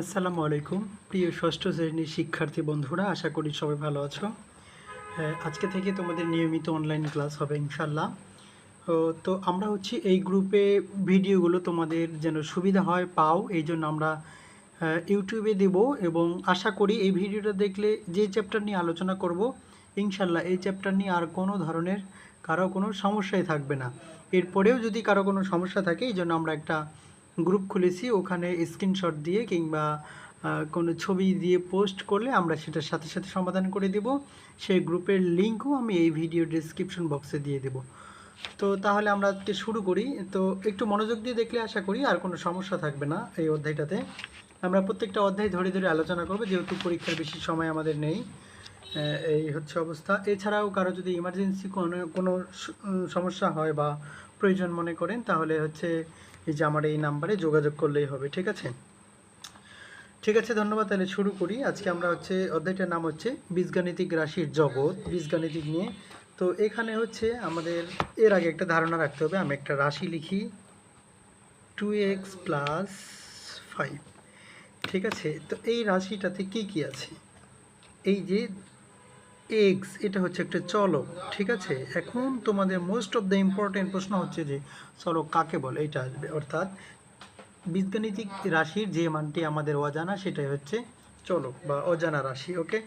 আসসালামু আলাইকুম। প্রিয় ষষ্ঠ শ্রেণির শিক্ষার্থী বন্ধুরা, আশা করি সবাই ভালো আছো। আজকে থেকে তোমাদের নিয়মিত অনলাইন ক্লাস হবে ইনশাল্লাহ তো আমরা হচ্ছে এই গ্রুপে ভিডিওগুলো তোমাদের যেন সুবিধা হয়, পাও, এই জন্য আমরা ইউটিউবে দেব এবং আশা করি এই ভিডিওটা দেখলে যে চ্যাপ্টার নিয়ে আলোচনা করব ইনশাল্লাহ এই চ্যাপ্টার নিয়ে আর কোনো ধরনের কারও কোনো সমস্যাই থাকবে না। এরপরেও যদি কারও কোনো সমস্যা থাকে, এই জন্য আমরা একটা গ্রুপ খুলেছি, ওখানে স্ক্রিনশট দিয়ে কিংবা কোনো ছবি দিয়ে পোস্ট করলে আমরা সেটার সাথে সাথে সমাধান করে দেব। সেই গ্রুপের লিঙ্কও আমি এই ভিডিও ডিসক্রিপশন বক্সে দিয়ে দেব। তো তাহলে আমরা আজকে শুরু করি। তো একটু মনোযোগ দিয়ে দেখলে আশা করি আর কোনো সমস্যা থাকবে না এই অধ্যায়টাতে। আমরা প্রত্যেকটা অধ্যায় ধরে ধরে আলোচনা করব, যেহেতু পরীক্ষার বেশি সময় আমাদের নেই। এই হচ্ছে অবস্থা। এছাড়াও কারও যদি ইমার্জেন্সি কোনো কোনো সমস্যা হয় বা প্রয়োজন মনে করেন, তাহলে হচ্ছে এই যে আমার এই নাম্বারে যোগাযোগ করলেই হবে, ঠিক আছে? ঠিক আছে, ধন্যবাদ। তাহলে শুরু করি। আজকে আমরা হচ্ছে অধ্যায়টার নাম হচ্ছে বীজগাণিতিক রাশির জগৎ, বীজগাণিতিক নিয়ে। তো এখানে হচ্ছে আমাদের, এর আগে একটা ধারণা রাখতে হবে, আমি একটা রাশি লিখি। টু এক্স প্লাস ফাইভ ঠিক আছে? তো এই রাশিটাতে কি কি আছে? এই যে এক্স এটা হচ্ছে একটা চলক, ঠিক আছে? এখন তোমাদের মোস্ট অফ দ্য ইম্পর্টেন্ট প্রশ্ন হচ্ছে যে, চলক কাকে বলে? এটা আসবে, অর্থাৎ বীজগাণিতিক রাশির যে মানটি আমাদের অজানা, সেটাই হচ্ছে চলক বা অজানা রাশি ওকে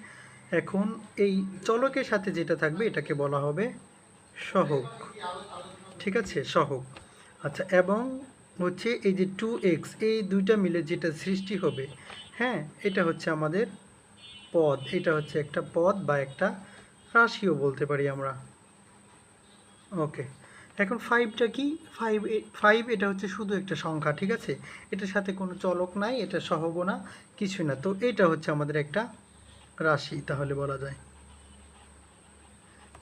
এখন এই চলকের সাথে যেটা থাকবে, এটাকে বলা হবে সহগ, ঠিক আছে? সহগ। আচ্ছা এবং হচ্ছে এই যে টু এক্স এই দুইটা মিলে যেটা সৃষ্টি হবে হ্যাঁ? এটা হচ্ছে আমাদের পদ, এটা হচ্ছে একটা পদ বা একটা রাশিও বলতে পারি আমরা। ওকে, এখন ফাইভটা কি? ফাইভ ফাইভ এটা হচ্ছে শুধু একটা সংখ্যা, ঠিক আছে? এটার সাথে কোনো চলক নাই, এটা সহগ না কিছু না। তো এটা হচ্ছে আমাদের একটা রাশি, তাহলে বলা যায়।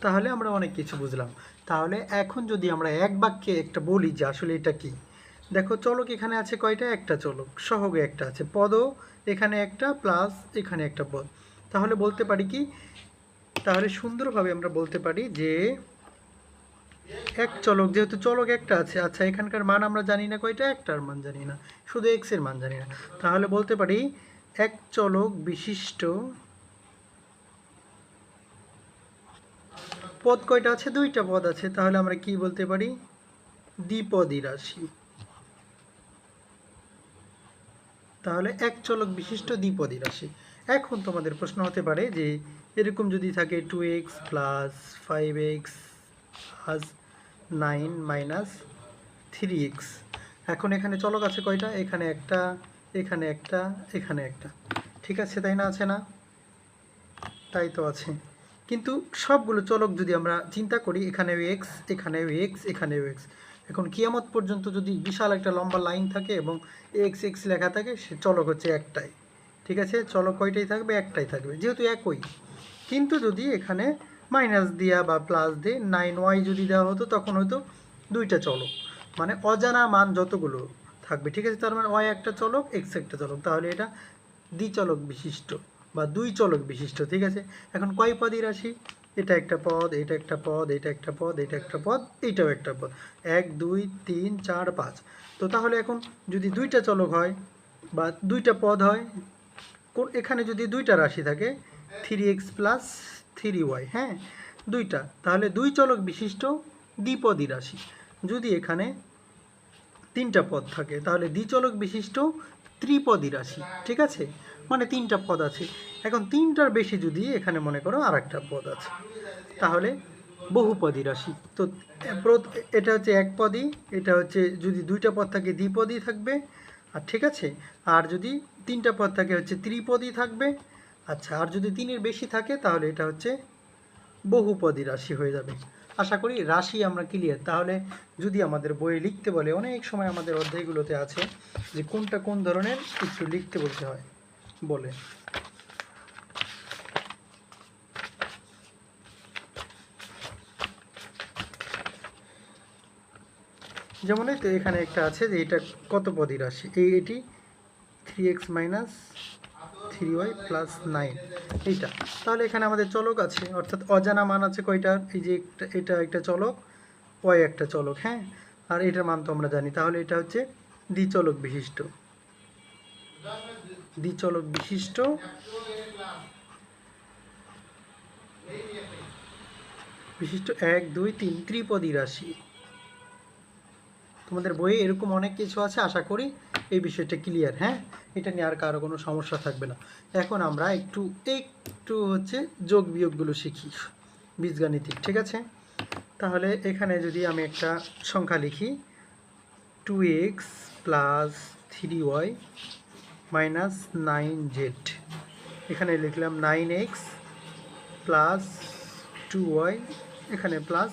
তাহলে আমরা অনেক কিছু বুঝলাম। তাহলে এখন যদি আমরা এক বাক্যে একটা বলি যে আসলে এটা কি? দেখো, চলক এখানে আছে কয়টা? একটা চলক। সহগে একটা আছে। পদও এখানে একটা প্লাস এখানে একটা পদ। তাহলে বলতে পারি কি? তাহলে সুন্দরভাবে আমরা বলতে পারি যে এক চলক, যেহেতু চলক একটা আছে আচ্ছা এখানকার মান আমরা জানি না কয়টা একটার মান জানি না, শুধু এক্সের মান জানি না। তাহলে বলতে পারি এক চলক বিশিষ্ট পদ কয়টা আছে? দুইটা পদ আছে, তাহলে আমরা কি বলতে পারি? দ্বিপদী রাশি। তাহলে এক চলক বিশিষ্ট দ্বিপদী রাশি। এখন তোমাদের প্রশ্ন হতে পারে যে এরকম যদি থাকে two x plus five x plus nine minus three x এখন এখানে চলক আছে কয়টা? এখানে একটা এখানে একটা এখানে একটা। ঠিক আছে, তাই না আছে না? তাই তো আছে। কিন্তু সবগুলো চলক যদি আমরা চিন্তা করি, এখানেও এক্স এখানেও এক্স এখানেও এক্স এখন কিয়ামত পর্যন্ত যদি বিশাল একটা লম্বা লাইন থাকে এবং এক্স এক্স লেখা থাকে, সে চলক হচ্ছে একটাই। ঠিক আছে? চলক কয়টাই থাকবে? একটাই থাকবে, যেহেতু একই। কিন্তু যদি এখানে মাইনাস দিয়া বা প্লাস দিয়ে নাইন ওয়াই যদি দেওয়া হতো, তখন হয়তো দুইটা চলক। মানে অজানা মান যতগুলো থাকবে, ঠিক আছে? তার মানে ওয়াই একটা চলক এক্স একটা চলক। তাহলে এটা দ্বিচলক বিশিষ্ট বা দুই চলক বিশিষ্ট, ঠিক আছে? এখন কয় পদই রাশি? এটা একটা পদ, এটা একটা পদ, এটা একটা পদ, এটা একটা পদ এইটাও একটা পদ। এক, দুই, তিন, চার, পাঁচ। তো তাহলে এখন যদি দুইটা চলক হয় বা দুইটা পদ হয় এখানে যদি দুইটা রাশি থাকে three x plus three y হ্যাঁ? দুইটা। তাহলে দুই চলক বিশিষ্ট দ্বিপদী রাশি। যদি এখানে তিনটা পদ থাকে, তাহলে দ্বিচলক বিশিষ্ট ত্রিপদী রাশি, ঠিক আছে? মানে তিনটা পদ আছে। এখন তিনটার বেশি যদি এখানে মনে করো আর একটা পদ আছে, তাহলে বহুপদী রাশি। তো এটা হচ্ছে এক পদই এটা হচ্ছে যদি দুইটা পদ থাকে দ্বিপদী থাকবে আর ঠিক আছে, আর যদি তিনটা পদ থাকে হচ্ছে ত্রিপদী থাকবে। আচ্ছা আর যদি তিনের বেশি থাকে তাহলে এটা হচ্ছে বহুপদী রাশি হয়ে যাবে। আশা করি রাশি আমরা ক্লিয়ার তাহলে যদি আমাদের বইয়ে লিখতে বলে, অনেক সময় আমাদের অধ্যায়গুলোতে আছে যে কোনটা কোন ধরনের একটু লিখতে বলতে হয়। বলে। যেমন এই তো এখানে একটা আছে যে এটা কত পদী রাশি? এই এটি three x minus three y plus nine এইটা। তাহলে এখানে আমাদের চলক আছে, অর্থাৎ অজানা মান আছে কয়টা? এই যে একটা, এটা একটা চলক ওয়াই একটা চলক হ্যাঁ? আর এটার মান তো আমরা জানি। তাহলে এটা হচ্ছে দ্বিচলক বিশিষ্ট। দ্বিচলক বিশিষ্ট বিশিষ্ট এক, দুই, তিন, ত্রিপদী রাশি। তোমাদের বইয়ে এরকম অনেক কিছু আছে, আশা করি এই বিষয়টা ক্লিয়ার হ্যাঁ? এটা নিয়ে আর কারও কোনো সমস্যা থাকবে না। এখন আমরা একটু একটু হচ্ছে যোগ বিয়োগগুলো শিখি, বীজগাণিতিক, ঠিক আছে? তাহলে এখানে যদি আমি একটা সংখ্যা লিখি two x plus three y minus nine z এখানে লিখলাম nine x plus two y এখানে প্লাস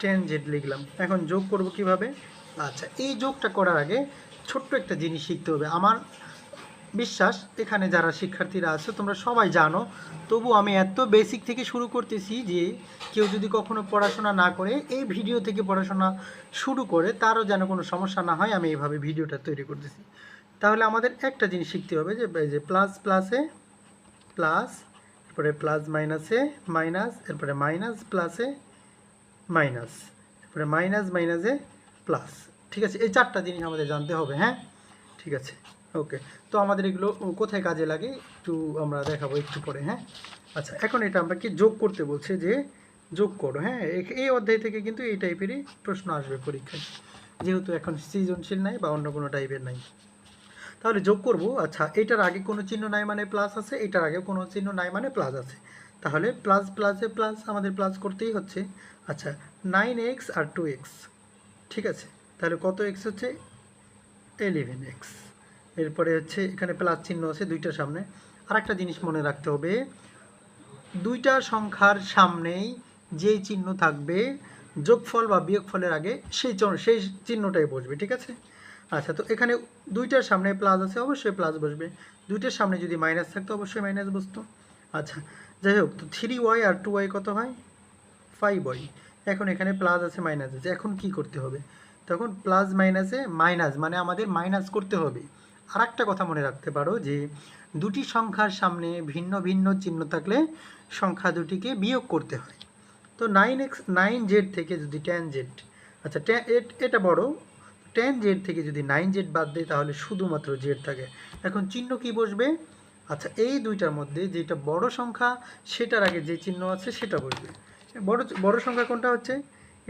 টেন জেড লিখলাম। এখন যোগ করব কীভাবে? আচ্ছা এই যোগটা করার আগে ছোট্ট একটা জিনিস শিখতে হবে। আমার বিশ্বাস, এখানে যারা শিক্ষার্থীরা আছে, তোমরা সবাই জানো, তবু আমি এত বেসিক থেকে শুরু করতেছি যে কেউ যদি কখনো পড়াশোনা না করে, এই ভিডিও থেকে পড়াশোনা শুরু করে, তারও যেন কোনো সমস্যা না হয়, আমি এইভাবে ভিডিওটা তৈরি করতেছি। তাহলে আমাদের একটা জিনিস শিখতে হবে যে যে প্লাস প্লাসে প্লাস এরপরে প্লাস মাইনাসে মাইনাস এরপরে মাইনাস প্লাসে মাইনাস। এরপরে মাইনাস, মাইনাসে প্লাস ঠিক আছে, এই চারটা জিনিস আমাদের জানতে হবে হ্যাঁ? ঠিক আছে, ওকে। তো আমাদের এগুলো কোথায় কাজে লাগে একটু আমরা দেখাবো একটু পরে হ্যাঁ? আচ্ছা এখন এটা আমরা কি যোগ করতে বলছে যে যোগ করো হ্যাঁ? এই অধ্যায় থেকে কিন্তু এই টাইপেরই প্রশ্ন আসবে পরীক্ষায়। যেহেতু এখন সৃজনশীল নাই বা অন্য কোনো টাইপের নাই। তাহলে যোগ করব আচ্ছা এটার আগে কোনো চিহ্ন নাই মানে প্লাস আছে, এটার আগে কোনো চিহ্ন নাই মানে প্লাস আছে। তাহলে প্লাস প্লাসে প্লাস আমাদের প্লাস করতেই হচ্ছে। আচ্ছা নাইন এক্স আর টু এক্স ঠিক আছে? তাহলে কত এক্স হচ্ছে? এলিভেন এক্স এরপরে হচ্ছে এখানে প্লাস চিহ্ন আছে দুইটার সামনে। আর একটা জিনিস মনে রাখতে হবে, দুইটা সংখ্যার সামনেই যেই চিহ্ন থাকবে, যোগফল বা বিয়োগফলের আগে সেই সেই চিহ্নটাই বসবে, ঠিক আছে? আচ্ছা তো এখানে দুইটার সামনে প্লাস আছে, অবশ্যই প্লাস বসবে। দুইটার সামনে যদি মাইনাস থাকতো, অবশ্যই মাইনাস বসতো। আচ্ছা যাই হোক, তো থ্রি ওয়াই আর টু ওয়াই কত হয়? ফাইভ ওয়াই এখন এখানে প্লাস আছে মাইনাস আছে। এখন কি করতে হবে? তখন প্লাস মাইনাসে মাইনাস মানে আমাদের মাইনাস করতে হবে। আর একটা কথা মনে রাখতে পারো যে, দুটি সংখ্যার সামনে ভিন্ন ভিন্ন চিহ্ন থাকলে সংখ্যা দুটিকে বিয়োগ করতে হয়। তো নাইন এক্স নাইন জেড থেকে যদি টেন জেড আচ্ছা এটা বড়। টেন জেড থেকে যদি নাইন জেড বাদ দেয় তাহলে শুধুমাত্র জেড থাকে। এখন চিহ্ন কি বসবে? আচ্ছা এই দুইটার মধ্যে যেটা বড় সংখ্যা, সেটার আগে যে চিহ্ন আছে, সেটা বসবে। বড় বড় সংখ্যা কোনটা হচ্ছে?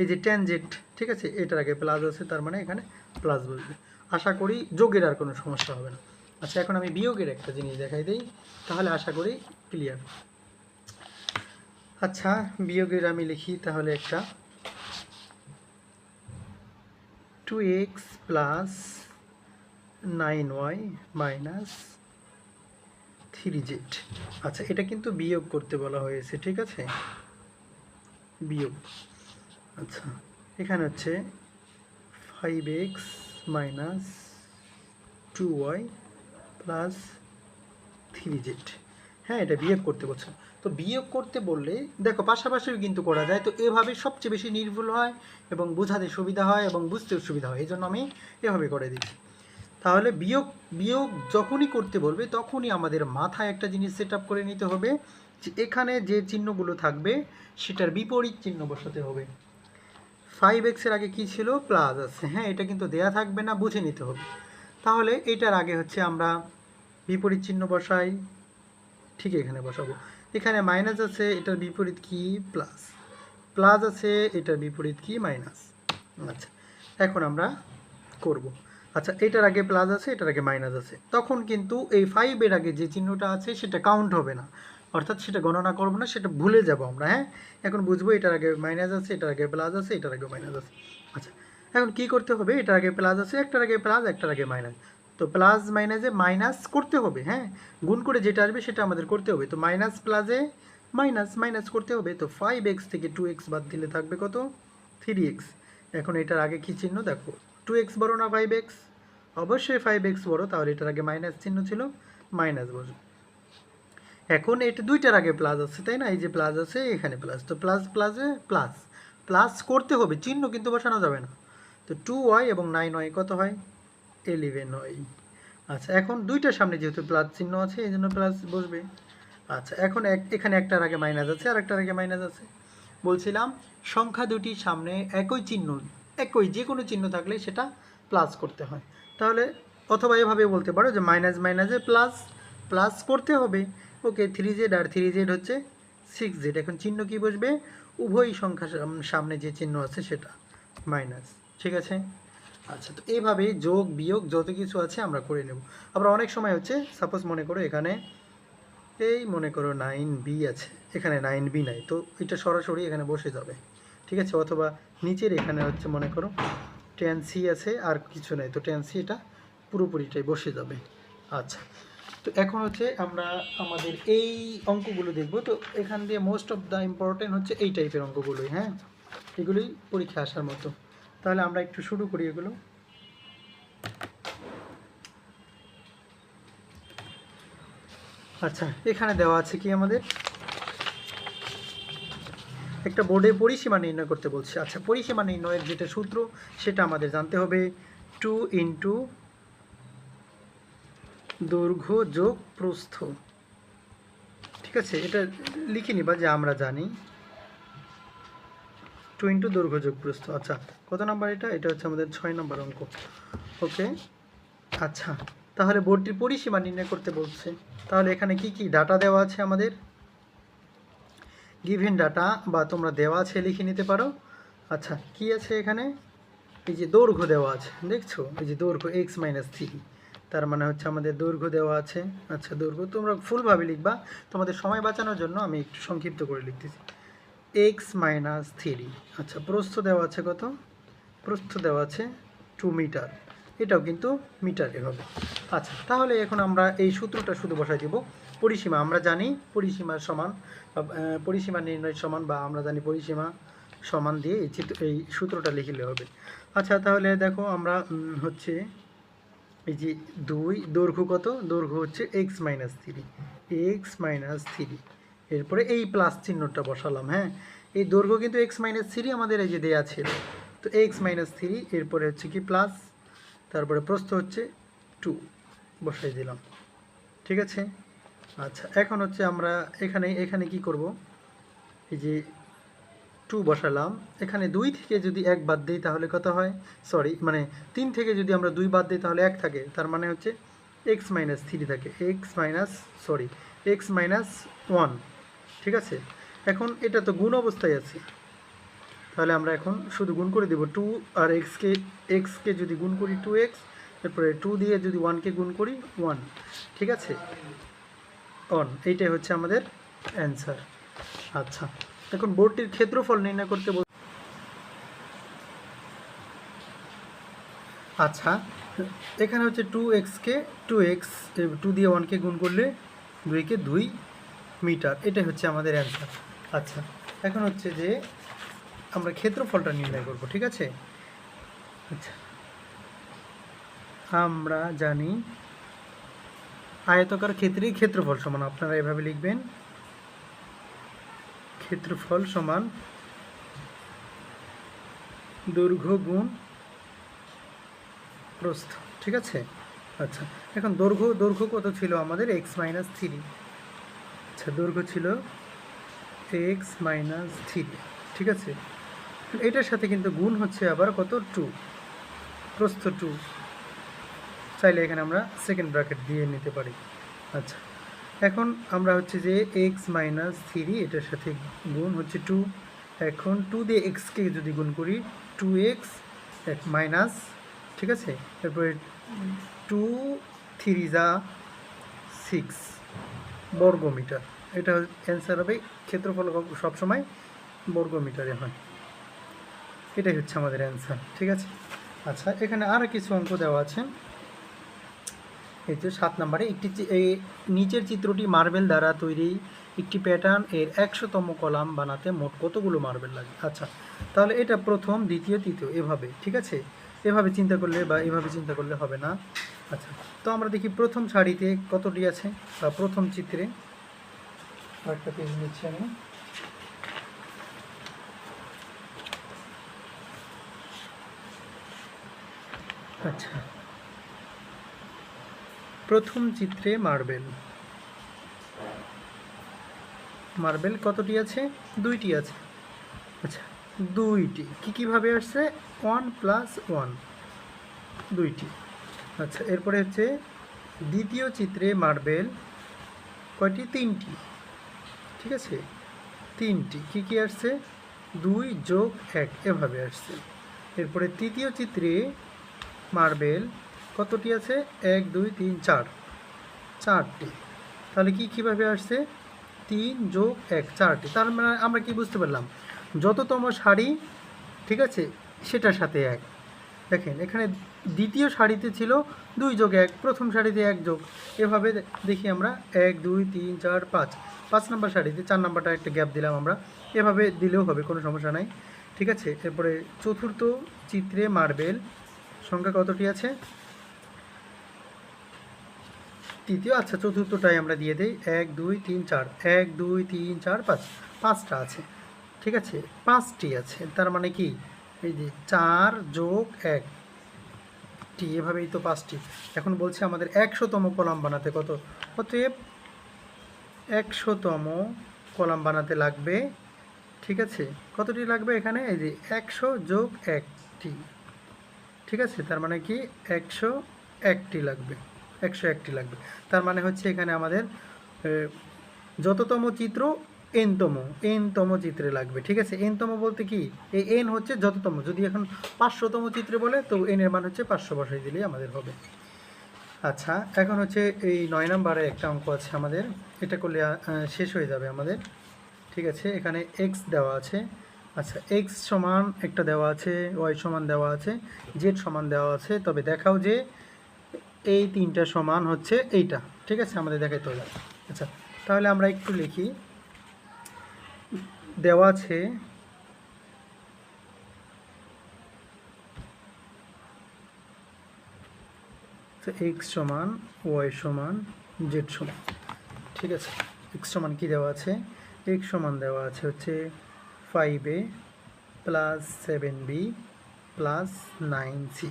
এই যে টেন জেড ঠিক আছে? এটার আগে প্লাস আছে, তার মানে এখানে প্লাস বসবে। আশা করি যোগের আর কোনো সমস্যা হবে না। আচ্ছা এখন আমি বিয়োগের একটা জিনিস দেখাই দিই, তাহলে আশা করি ক্লিয়ার আচ্ছা বিয়োগের আমি লিখি তাহলে একটা। Two x plus nine y minus three z আচ্ছা এটা কিন্তু বিয়োগ করতে বলা হয়েছে, ঠিক আছে? বিয়োগ। আচ্ছা এখানে হচ্ছে five x minus two y plus three z হ্যাঁ এটা বিয়োগ করতে বলছে। তো বিয়োগ করতে বললে, দেখো পাশাপাশিও কিন্তু করা যায়। তো এভাবে সবচেয়ে বেশি নির্ভুল হয় এবং বোঝাতে সুবিধা হয় এবং বুঝতেও সুবিধা হয়। এই জন্য আমি এভাবে করে দিচ্ছি। তাহলে বিয়োগ বিয়োগ যখনই করতে বলবে, তখনই আমাদের মাথায় একটা জিনিস সেট করে নিতে হবে। এখানে যে চিহ্নগুলো থাকবে, সেটার বিপরীত চিহ্ন বসাতে হবে। ফাইভ এক্সের আগে কি ছিল? প্লাস আছে। হ্যাঁ এটা কিন্তু দেয়া থাকবে না, বুঝে নিতে হবে। তাহলে এটার আগে হচ্ছে আমরা বিপরীত চিহ্ন বসাই। ঠিক এখানে বসাবো। এখানে মাইনাস আছে, এটার বিপরীত কি? প্লাস প্লাস আছে, এটার বিপরীত কি? মাইনাস আচ্ছা এখন আমরা করব। আচ্ছা এটার আগে প্লাস আছে, এটার আগে মাইনাস আছে। তখন কিন্তু এই ফাইভের আগে যে চিহ্নটা আছে, সেটা কাউন্ট হবে না। অর্থাৎ সেটা গণনা করব না, সেটা ভুলে যাব আমরা হ্যাঁ? এখন বুঝব এটার আগে মাইনাস আছে, এটার আগে প্লাস আছে, এটার আগে মাইনাস আছে। আচ্ছা এখন কি করতে হবে? এটার আগে প্লাস আছে, একটার আগে প্লাস একটার আগে মাইনাস তো প্লাস মাইনাসে মাইনাস করতে হবে হ্যাঁ? গুণ করে যেটা আসবে সেটা আমাদের করতে হবে। তো মাইনাস প্লাসে মাইনাস মাইনাস করতে হবে। তো ফাইভ এক্স থেকে টু এক্স বাদ দিলে থাকবে কত? থ্রি এক্স এখন এটার আগে কি চিহ্ন? দেখো টু এক্স বড়ো না ফাইভ এক্স অবশ্যই ফাইভ এক্স বড়ো, তাহলে এটার আগে মাইনাস চিহ্ন ছিল মাইনাস বসবে। এখন এটা দুইটার আগে প্লাস আছে, তাই না? এই যে প্লাস আছে, এখানে প্লাস তো প্লাস প্লাসে প্লাস প্লাস করতে হবে, চিহ্ন কিন্তু বসানো যাবে না। তো টু ওয়াই এবং নাইন ওয়াই কত হয়? এলিভেন ওয়াই আচ্ছা এখন দুইটার সামনে যেহেতু প্লাস চিহ্ন আছে, এই জন্য প্লাস বসবে। আচ্ছা এখন এক, এখানে একটার আগে মাইনাস আছে, আর একটার আগে মাইনাস আছে। বলছিলাম, সংখ্যা দুটির সামনে একই চিহ্ন, একই যে কোনো চিহ্ন থাকলে সেটা প্লাস করতে হয়। তাহলে অথবা এভাবে বলতে পারো যে মাইনাস মাইনাসে প্লাস প্লাস করতে হবে। ওকে থ্রি জেড আর থ্রি জেড হচ্ছে সিক্স জেড এখন চিহ্ন কি বসবে? উভয় সংখ্যা সাম- সামনে যে চিহ্ন আছে সেটা মাইনাস ঠিক আছে? আচ্ছা তো এইভাবে যোগ, বিয়োগ যত কিছু আছে আমরা করে নেব। আবার অনেক সময় হচ্ছে সাপোজ মনে করো এখানে এই মনে করো নাইন বি আছে, এখানে নাইন বি নাই, তো এটা সরাসরি এখানে বসে যাবে। ঠিক আছে? অথবা নিচের এখানে হচ্ছে মনে করো টেন সি আছে আর কিছু নাই, তো টেন সি এটা পুরোপুরিটাই বসে যাবে। আচ্ছা তো এখন হচ্ছে আমরা আমাদের এই অঙ্কগুলো দেখব। তো এখান দিয়ে মোস্ট অফ দ্য ইম্পর্টেন্ট হচ্ছে এই টাইপের অঙ্কগুলোই হ্যাঁ? এগুলোই পরীক্ষা আসার মতো। তাহলে আমরা একটু শুরু করি এগুলো। আচ্ছা এখানে দেওয়া আছে কি আমাদের? একটা বোর্ডে পরিসীমা নির্ণয় করতে বলছে। আচ্ছা পরিসীমা নির্ণয়ের যেটা সূত্র, সেটা আমাদের জানতে হবে। টু ইন্টু দৈর্ঘ্য যোগ প্রস্থ। ঠিক আছে, এটা লিখে নিবা যে আমরা জানি টু ইন্টু দৈর্ঘ্য যোগ প্রস্থ। আচ্ছা কত নাম্বার এটা? এটা হচ্ছে আমাদের ছয় নম্বর অঙ্ক। ওকে আচ্ছা তাহলে বোর্ডটির পরিসীমা নির্ণয় করতে বলছে। তাহলে এখানে কি কি ডাটা দেওয়া আছে আমাদের? গিভেন ডাটা বা তোমরা দেওয়া আছে লিখে নিতে পারো। আচ্ছা কি আছে এখানে? এই যে দৈর্ঘ্য দেওয়া আছে, দেখছ? এই যে দৈর্ঘ্য এক্স মাইনাস থ্রি তার মানে হচ্ছে আমাদের দৈর্ঘ্য দেওয়া আছে। আচ্ছা দৈর্ঘ্য তোমরা ফুলভাবে লিখবা। তোমাদের সময় বাঁচানোর জন্য আমি একটু সংক্ষিপ্ত করে লিখতেছি। এক্স মাইনাস থ্রি আচ্ছা প্রস্থ দেওয়া আছে কত? প্রস্থ দেওয়া আছে টু মিটার এটাও কিন্তু মিটারে হবে। আচ্ছা তাহলে এখন আমরা এই সূত্রটা শুধু বসাই দিব। পরিসীমা, আমরা জানি পরিসীমার সমান পরিসীমা নির্ণয় সমান বা আমরা জানি পরিসীমা সমান দিয়ে এই চিত্র এই সূত্রটা লিখলে হবে। আচ্ছা তাহলে দেখো আমরা হচ্ছে এই যে দুই, দৈর্ঘ্য কত? দৈর্ঘ্য হচ্ছে x minus three x minus three এরপরে এই প্লাস চিহ্নটা বসালাম হ্যাঁ? এই দৈর্ঘ্য কিন্তু এক্স মাইনাস থ্রি আমাদের এই যে দেয়া ছিল। তো এক্স মাইনাস থ্রি এরপরে হচ্ছে কি প্লাস তারপরে প্রস্থ হচ্ছে টু বসাই দিলাম। ঠিক আছে? আচ্ছা এখন হচ্ছে আমরা এখানে এখানে কি করব? এই যে টু বসালাম। এখানে দুই থেকে যদি এক বাদ দিই তাহলে কত হয়? সরি মানে তিন থেকে যদি আমরা দুই বাদ দিই তাহলে এক থাকে। তার মানে হচ্ছে এক্স মাইনাস থ্রি থাকে। X minus sorry x minus one ঠিক আছে? এখন এটা তো গুণ অবস্থায় আছে। তাহলে আমরা এখন শুধু গুণ করে দেব টু আর এক্সকে এক্সকে যদি গুণ করি টু এক্স এরপরে টু দিয়ে যদি ওয়ানকে গুণ করি ওয়ান ঠিক আছে? অন এইটাই হচ্ছে আমাদের অ্যান্সার আচ্ছা। এখন বোর্ডটির ক্ষেত্রফল নির্ণয় করতে বল আচ্ছা এখানে হচ্ছে টু এক্সকে টু এক্স টু দিয়ে ওয়ানকে গুণ করলে দুইকে দুই মিটার, এটাই হচ্ছে আমাদের অ্যান্সার আচ্ছা এখন হচ্ছে যে আমরা ক্ষেত্রফলটা নির্ণয় করব, ঠিক আছে? আচ্ছা আমরা জানি আয়তকার ক্ষেত্রেই ক্ষেত্রফল সমান, আপনারা এভাবে লিখবেন। ক্ষেত্রফল সমান দৈর্ঘ্য গুণ প্রস্থ। ঠিক আছে? আচ্ছা এখন দৈর্ঘ্য দৈর্ঘ্য কত ছিল আমাদের? এক্স মাইনাস থ্রি আচ্ছা দৈর্ঘ্য ছিল এক্স মাইনাস থ্রি ঠিক আছে? এটার সাথে কিন্তু গুণ হচ্ছে আবার কত? টু প্রস্থ টু চাইলে এখানে আমরা সেকেন্ড ব্র্যাকেট দিয়ে নিতে পারি। আচ্ছা এখন আমরা হচ্ছে যে এক্স মাইনাস থ্রি এটার সাথে গুণ হচ্ছে টু এখন টু দিয়ে এক্সকে যদি গুণ করি টু এক্স এক মাইনাস ঠিক আছে? তারপরে টু থ্রি যা সিক্স বর্গ মিটার এটা অ্যান্সার হবে ক্ষেত্রফল সবসময় বর্গ মিটারে হয়। এটাই হচ্ছে আমাদের অ্যান্সার ঠিক আছে? আচ্ছা এখানে আরও কিছু অঙ্ক দেওয়া আছে। এই সাত নম্বরে। একটি এই নিচের চিত্রটি মার্বেল দ্বারা তৈরি। একটি প্যাটার্ন এর একশোতম কলাম বানাতে মোট কতগুলো মার্বেল লাগে? আচ্ছা তাহলে এটা প্রথম, দ্বিতীয়, তৃতীয়, এভাবে, ঠিক আছে? এভাবে চিন্তা করলে বা এভাবে চিন্তা করলে হবে না। আচ্ছা তো আমরা দেখি প্রথম শাড়িতে কতটি আছে? বা প্রথম চিত্রে। আরেকটা পেজ নিচ্ছি আমি। আচ্ছা প্রথম চিত্রে মার্বেল। মার্বেল কতটি আছে? দুইটি আছে। আচ্ছা দুইটি। কি কীভাবে আসছে? One plus one. দুইটি। আচ্ছা এরপরে হচ্ছে দ্বিতীয় চিত্রে মার্বেল কয়টি? তিনটি। ঠিক আছে? তিনটি। কি কি আসছে? দুই যোগ এক, এভাবে আসছে। এরপরে তৃতীয় চিত্রে মার্বেল কতটি আছে? এক, দুই, তিন, চার। চারটি। তাহলে কি কীভাবে আসছে? তিন যোগ এক, চারটি। তার মানে আমরা কি বুঝতে পারলাম? যততম শাড়ি ঠিক আছে, সেটার সাথে এক। দেখেন, এখানে দ্বিতীয় শাড়িতে ছিল দুই যোগ এক, প্রথম শাড়িতে এক যোগ। এভাবে দেখি আমরা, এক, দুই, তিন, চার, পাঁচ। পাঁচ নাম্বার শাড়িতে চার নাম্বারটা একটা গ্যাপ দিলাম আমরা। এভাবে দিলেও হবে, কোনো সমস্যা নাই। ঠিক আছে, এরপরে চতুর্থ চিত্রে মার্বেল সংখ্যা কতটি আছে? তৃতীয় আচ্ছা চতুর্থটাই আমরা দিয়ে দিই। এক, দুই, তিন, চার। এক, দুই, তিন, চার, পাঁচ। পাঁচটা আছে। ঠিক আছে? পাঁচটি আছে। তার মানে কি? এই যে চার যোগ এক। টি, এভাবেই তো পাঁচটি। এখন বলছে আমাদের একশোতম কলাম বানাতে কত? অতএব একশোতম কলাম বানাতে লাগবে। ঠিক আছে? কতটি লাগবে এখানে? এই যে একশো যোগ একটি ঠিক আছে? তার মানে কি? একশো একটি লাগবে। একশো একটি লাগবে। তার মানে হচ্ছে এখানে আমাদের যততম চিত্র এনতম এনতম চিত্রে লাগবে, ঠিক আছে? এনতম বলতে কি? এই এন হচ্ছে যততম, যদি এখন পাঁচশোতম চিত্রে বলে, তো এনের মান হচ্ছে পাঁচশো বসাই দিলেই আমাদের হবে। আচ্ছা এখন হচ্ছে এই নয় নম্বরে একটা অঙ্ক আছে আমাদের, এটা করলে শেষ হয়ে যাবে আমাদের, ঠিক আছে? এখানে এক্স দেওয়া আছে আচ্ছা এক্স সমান একটা দেওয়া আছে ওয়াই সমান দেওয়া আছে জেড সমান দেওয়া আছে, তবে দেখাও যে এই তিনটা সমান হচ্ছে এইটা। ঠিক আছে? আমাদের দেখাইতে হবে। আচ্ছা তাহলে আমরা একটু লিখি। দেওয়া আছে এক্স সমান ওয়াই সমান জেড সমান। ঠিক আছে? এক্স সমান কি দেওয়া আছে? এক্স সমান দেওয়া আছে হচ্ছে five a plus seven b plus nine c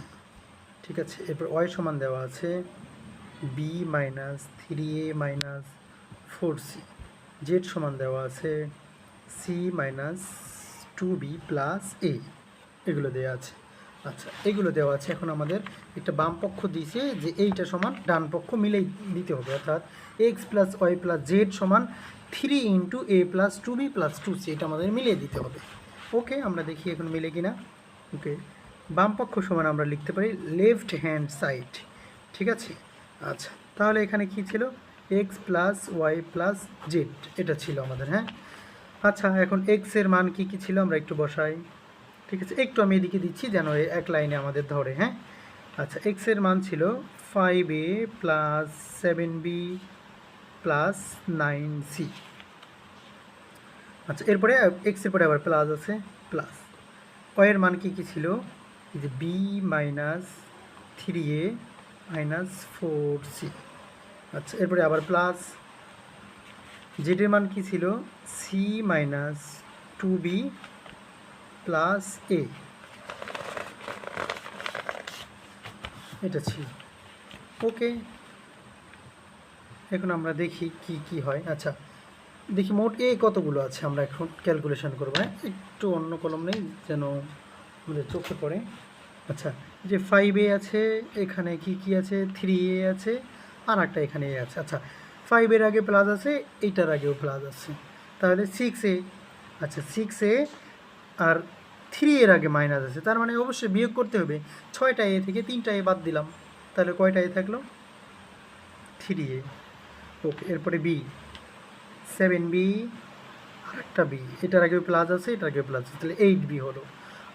ঠিক আছে, এরপর ওয়াই সমান দেওয়া আছে b minus three a minus four c z সমান দেওয়া আছে c minus two b plus a এগুলো দেওয়া আছে। আচ্ছা এগুলো দেওয়া আছে এখন আমাদের একটা বাম পক্ষ দিয়েছে যে এইটা সমান ডান পক্ষ মিলেই দিতে হবে, অর্থাৎ x plus y plus z সমান three into a plus two b plus two c এটা আমাদের মিলিয়ে দিতে হবে। ওকে আমরা দেখি এখন মিলে কিনা। ওকে বাম পক্ষ সমান আমরা লিখতে পারি লেফট হ্যান্ড সাইড ঠিক আছে? আচ্ছা তাহলে এখানে কি ছিল? X plus y plus z এটা ছিল আমাদের হ্যাঁ? আচ্ছা এখন এক্সের মান কি কি ছিল? আমরা একটু বসাই, ঠিক আছে? একটু আমি এদিকে দিচ্ছি যেন এক লাইনে আমাদের ধরে হ্যাঁ? আচ্ছা এক্সের মান ছিল five a plus seven b plus nine c আচ্ছা এরপরে এক্সের পরে আবার প্লাস আছে প্লাস ওয়ের মান কি কি ছিল? যে b minus three a minus four c আচ্ছা এরপরে আবার প্লাস জেডের মান কি ছিল? C minus two b plus a এটা ছিল। ওকে এখন আমরা দেখি কি কি হয়। আচ্ছা দেখি মোট এ কতগুলো আছে? আমরা এখন ক্যালকুলেশন করব হ্যাঁ? একটু অন্য কলম নেই, যেন আমাদের চোখে পড়ে। আচ্ছা যে ফাইভ এ আছে, এখানে কি কি আছে? থ্রি এ আছে আর একটা এখানে এ আছে। আচ্ছা ফাইভের আগে প্লাস আছে, এইটার আগেও প্লাস আছে। তাহলে সিক্স এ আচ্ছা সিক্স এ আর থ্রি এর আগে মাইনাস আছে। তার মানে অবশ্যই বিয়োগ করতে হবে। ছয়টা এ থেকে তিনটা এ বাদ দিলাম। তাহলে কয়টা এ থাকল? থ্রি এ ওকে এরপরে বি সেভেন বি আর একটা বি এটার আগে প্লাস আছে, এটার আগে প্লাস আছে। তাহলে এইট বি হলো।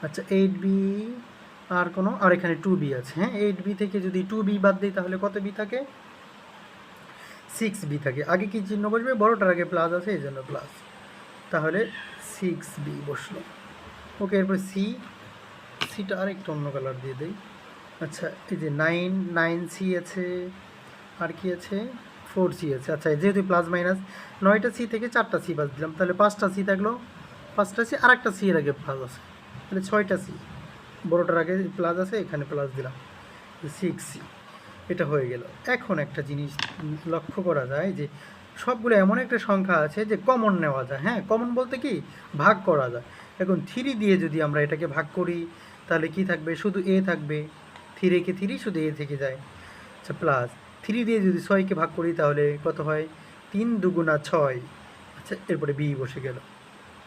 আচ্ছা এইট বি আর কোনো? আর এখানে টু বি আছে হ্যাঁ? এইট বি থেকে যদি টু বি বাদ দিই, তাহলে কত বি থাকে? সিক্স বি থাকে। আগে কি চিহ্ন বসবে? বড়টার আগে প্লাস আছে, এই জন্য প্লাস তাহলে সিক্স বি বসল। ওকে এরপর সি সিটা আর একটু অন্য কালার দিয়ে দেই। আচ্ছা এই যে নাইন নাইন সি আছে। আর কি আছে? ফোর সি আছে। আচ্ছা যেহেতু প্লাস মাইনাস নয়টা সি থেকে চারটা সি বাদ দিলাম, তাহলে পাঁচটা সি থাকল। পাঁচটা সি আর একটা সি এর আগে প্লাস আছে। তাহলে ছয়টা সি বড়োটার আগে প্লাস আছে, এখানে প্লাস দিলাম। সিক্স সি এটা হয়ে গেল। এখন একটা জিনিস লক্ষ্য করা যায় যে সবগুলো এমন একটা সংখ্যা আছে যে কমন নেওয়া যায়। হ্যাঁ কমন বলতে কি? ভাগ করা যায়। এখন থ্রি দিয়ে যদি আমরা এটাকে ভাগ করি, তাহলে কি থাকবে? শুধু এ থাকবে। থ্রি কে থ্রি শুধু এ থেকে যায়। আচ্ছা প্লাস থ্রি দিয়ে যদি ছয়কে ভাগ করি, তাহলে কত হয়? তিন দুগুণা ছয়। আচ্ছা এরপরে বি বসে গেল।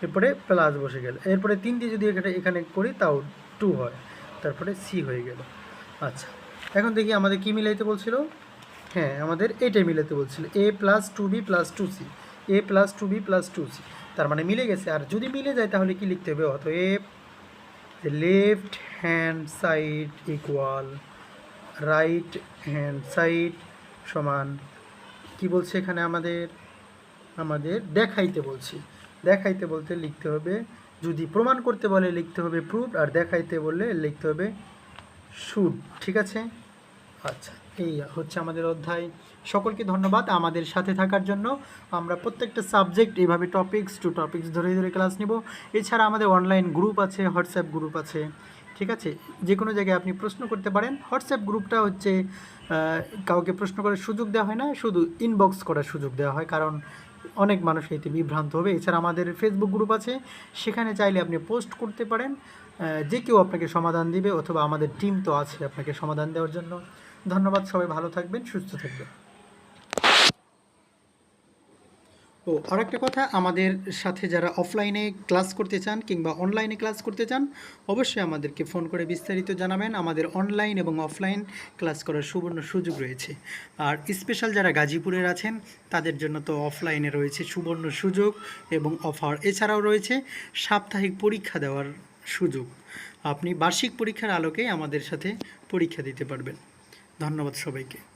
এরপরে প্লাস বসে গেল। এরপরে তিন দিয়ে যদি এখানে করি, তাও টু হয়। তারপরে সি হয়ে গেল। আচ্ছা। এখন দেখি আমাদের কি মিলাইতে বলছিল? হ্যাঁ আমাদের এটাই মিলাতে বলছিল। A plus two b plus two c a plus two b plus two c তার মানে মিলে গেছে। আর যদি মিলে যায়, তাহলে কি লিখতে হবে? অতএব left hand side equal right hand side সমান কি বলছে এখানে আমাদের? আমাদের দেখাইতে বলছি। দেখাইতে বলতে লিখতে হবে, যদি প্রমাণ করতে বলে লিখতে হবে প্রুফ আর দেখাইতে বললে লিখতে হবে শুড ঠিক আছে? আচ্ছা এই হচ্ছে আমাদের অধ্যায়। সকলকে ধন্যবাদ আমাদের সাথে থাকার জন্য। আমরা প্রত্যেকটা সাবজেক্ট এইভাবে টপিক্স টু টপিক্স ধরে ধরে ক্লাস নিব। এছাড়া আমাদের অনলাইন গ্রুপ আছে হোয়াটসঅ্যাপ গ্রুপ আছে, ঠিক আছে? যে কোনো জায়গায় আপনি প্রশ্ন করতে পারেন। হোয়াটসঅ্যাপ গ্রুপটা হচ্ছে কাউকে প্রশ্ন করার সুযোগ দেওয়া হয় না, শুধু ইনবক্স করার সুযোগ দেওয়া হয়। কারণ অনেক মানুষ এতে বিভ্রান্ত হবে। এছাড়া আমাদের ফেসবুক গ্রুপ আছে, সেখানে চাইলে আপনি পোস্ট করতে পারেন। যে কেউ আপনাকে সমাধান দিবে অথবা আমাদের টিম তো আছে আপনাকে সমাধান দেওয়ার জন্য। ধন্যবাদ, সবাই ভালো থাকবেন, সুস্থ থাকবেন। ও আর একটা কথা, আমাদের সাথে যারা অফলাইনে ক্লাস করতে চান কিংবা অনলাইনে ক্লাস করতে চান, অবশ্যই আমাদেরকে ফোন করে বিস্তারিত জানাবেন। আমাদের অনলাইন এবং অফলাইন ক্লাস করার সুবর্ণ সুযোগ রয়েছে। আর স্পেশাল যারা গাজীপুরের আছেন, তাদের জন্য তো অফলাইনে রয়েছে সুবর্ণ সুযোগ এবং অফার এছাড়াও রয়েছে সাপ্তাহিক পরীক্ষা দেওয়ার সুযোগ। আপনি বার্ষিক পরীক্ষার আলোকে আমাদের সাথে পরীক্ষা দিতে পারবেন। ধন্যবাদ সবাইকে।